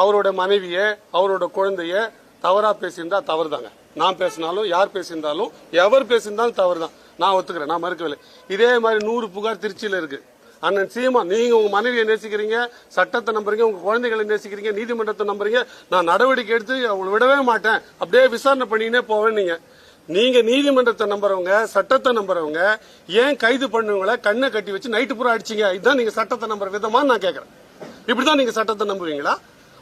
அவரோட மனைவிய அவரோட குழந்தைய தவறா பேசியிருந்தா தவறுதாங்க. நான் பேசினாலும் யார் பேசியிருந்தாலும் எவர் பேசியிருந்தாலும் தவறுதான். நான் ஒத்துக்கிறேன் நான் மறுக்கவில்லை. இதே மாதிரி நூறு புகார் திருச்சியில இருக்கு. அண்ணன் சீமா நீங்க உங்க மனைவியை நேசிக்கிறீங்க சட்டத்தை நம்புறீங்க உங்க குழந்தைகளை நேசிக்கிறீங்க நீதிமன்றத்தை நம்புறீங்க நான் நடவடிக்கை எடுத்து அவங்களை விடவே மாட்டேன். அப்படியே விசாரணை பண்ணினே போவேன் நீங்க. நீங்க நீதிமன்றத்தை நம்புறவங்க சட்டத்தை நம்புறவங்க ஏன் கைது பண்ணவங்கள கண்ணை கட்டி வச்சு நைட்டு பூரா அடிச்சீங்க? இதுதான் நீங்க சட்டத்தை நம்புற விதமா நான் கேட்கறேன் இப்படிதான் நீங்க சட்டத்தை நம்புவீங்களா?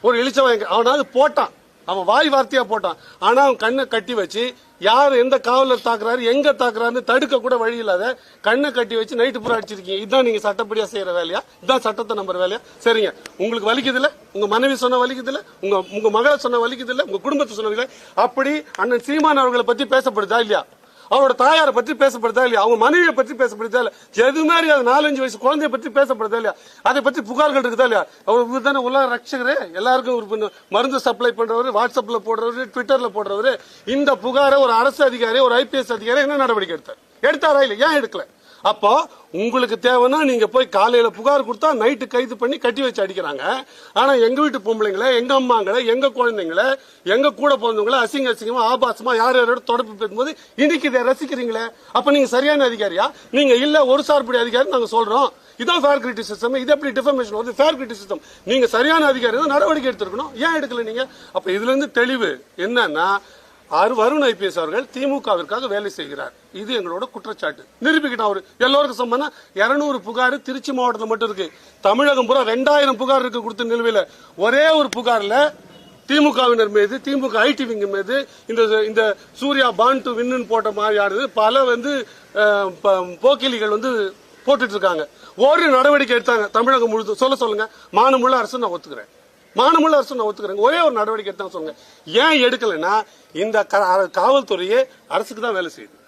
ஒரு இழிச்சவன் அவனாவது போட்டான். அவன் வாய் வார்த்தையா போட்டான். ஆனா அவன் கண்ணை கட்டி வச்சு யார் எந்த காவலர் தாக்குறாரு எங்க தாக்குறாருன்னு தடுக்க கூட வழி இல்லாத கண்ணை கட்டி வச்சு நைட்டு பூரா அடிச்சிருக்கீங்க. இதுதான் நீங்க சட்டப்படியா செய்யற வேலையா? இதுதான் சட்டத்தை நம்புற வேலையா? சரிங்க. உங்களுக்கு வலிக்குதுல உங்க மனைவி சொன்ன வலிக்குது உங்க உங்க மகளை சொன்ன வலிக்குது உங்க குடும்பத்தை சொன்ன அப்படி அண்ணன் சீமான் அவர்களை பத்தி பேசப்படுதா இல்லையா? அவரோட தாயாரை பற்றி பேசப்படுதா இல்லையா? அவங்க மனைவியை பற்றி பேசப்படுதா இல்லையா? எது மாதிரி அது நாலஞ்சு வயசு குழந்தைய பற்றி பேசப்படுதா இல்லையா? அதை பற்றி புகார்கள் இருக்குதா இல்லையா? அவர் இவர் தானே உலக ரட்சகரே. எல்லாருக்கும் ஒரு மருந்து சப்ளை பண்றவர் வாட்ஸ்அப்ல போடுறவர் ட்விட்டர்ல போடுறவர். இந்த புகாரை ஒரு அரசு அதிகாரி ஒரு ஐபிஎஸ் அதிகாரி என்ன நடவடிக்கை எடுத்தார்? எடுத்தாரா இல்லை ஏன் எடுக்கல? அப்போ உங்களுக்கு தேவைன்னா நீங்க போய் காலையில புகார் கொடுத்தா நைட்டு கைது பண்ணி கட்டி வச்சு அடிக்கிறாங்க. ஆனா எங்க வீட்டு பொம்பளைங்களை எங்க அம்மாங்களை எங்க குழந்தைங்களை எங்க கூட பிறந்தவங்களை அசிங்க அசிங்கமா ஆபாசமா யார் யாரோட தொடர்பு பேசும்போது இன்னைக்கு இதை ரசிக்கிறீங்களே? அப்ப நீங்க சரியான அதிகாரியா? நீங்க இல்ல ஒரு சார்புடைய அதிகாரி நாங்க சொல்றோம். இதான் ஃபேர் கிரிட்டிசிசம் இது எப்படி டிஃபர்மேஷன் வருது? ஃபேர் கிரிட்டிசிசம் நீங்க சரியான அதிகாரி தான் நடவடிக்கை எடுத்திருக்கணும். ஏன் எடுக்கல நீங்க? அப்ப இதுல இருந்து தெளிவு என்னன்னா ஆறு வருண் ஐபிஎஸ் அவர்கள் திமுகவிற்காக வேலை செய்கிறார். இது எங்களோட குற்றச்சாட்டு. நிரூபிக்கணும் அவரு. எல்லோருக்கும் சம்பந்தம் இருநூறு புகார் திருச்சி மாவட்டத்தில் மட்டும் இருக்கு. தமிழகம் பூரா ரெண்டாயிரம் புகார் இருக்கு கொடுத்த நிலுவையில். ஒரே ஒரு புகார்ல திமுகவினர் மீது திமுக ஐடி விங்க மீது இந்த இந்த சூர்யா பான் டு வின்னு போட்ட மாதிரியானது பல வந்து ப- போக்கிலிகள் வந்து போட்டுட்டு இருக்காங்க. ஒரு நடவடிக்கை எடுத்தாங்க. தமிழகம் முழுதும். சொல்ல சொல்லுங்க. மானமுள்ள அரசு நான் ஒத்துக்கிறேன். மானமுள்ள அரசு நான் ஒத்துக்கிறேங்க. ஒரே ஒரு நடவடிக்கை தான் சொல்லுங்க. ஏன் எடுக்கலைன்னா இந்த க- காவல்துறையே அரசுக்கு தான் வேலை செய்யுது.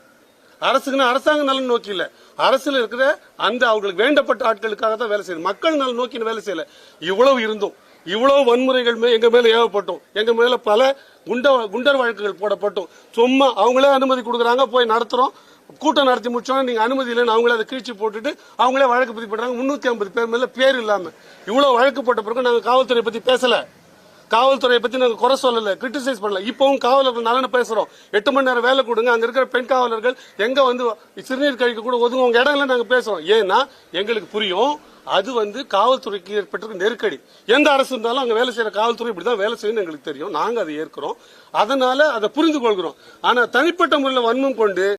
அரசுக்குன்னு அரசாங்க நலன் நோக்கி இல்ல. அரசுல இருக்கிற அந்த அவங்களுக்கு வேண்டப்பட்ட ஆட்களுக்காக தான் வேலை செய்யுது. மக்கள் நலன் நோக்கி வேலை செய்யல. இவ்வளவு இருந்தும் இவ்வளவு வன்முறைகள் எங்க மேல ஏவப்பட்டோம். எங்க மேல பல குண்ட குண்டர் வழக்குகள் போடப்பட்டோம். சும்மா அவங்களே அனுமதி கொடுக்குறாங்க போய் நடத்துறோம். கூட்டம் நடத்தி முடிச்சோம் நீங்க அனுமதி இல்லைன்னு அவங்களே அதை கீழ்ச்சி போட்டுட்டு அவங்களே வழக்கு பதிவு பண்றாங்க. முன்னூத்தி ஐம்பது பேர் மேல பேர் இல்லாம. இவ்வளவு வழக்கு போட்ட பிறகு நாங்க காவல்துறையை பத்தி பேசல. காவல்துறையை பத்தி நாங்க குறை சொல்லல கிரிட்டிசைஸ் பண்ணல. இப்பவும் காவலர்கள் நலனை பேசுறோம். எட்டு மணி நேரம் வேலை கொடுங்க அங்க இருக்கிற பெண் காவலர்கள் எங்க வந்து சிறுநீர் கழிக்க கூட ஒதுங்க உங்க இடங்கள நாங்க பேசுறோம். ஏன்னா எங்களுக்கு புரியும் அது வந்து காவல்துறைக்கு ஏற்பட்டிருக்க நெருக்கடி. எந்த அரசு இருந்தாலும் அங்க வேலை செய்யற காவல்துறை இப்படிதான் வேலை செய்யணும் எங்களுக்கு தெரியும். நாங்க அதை ஏற்கிறோம். அதனால அதை புரிந்து கொள்கிறோம். ஆனா தனிப்பட்ட முறையில் வன்மம் கொண்டு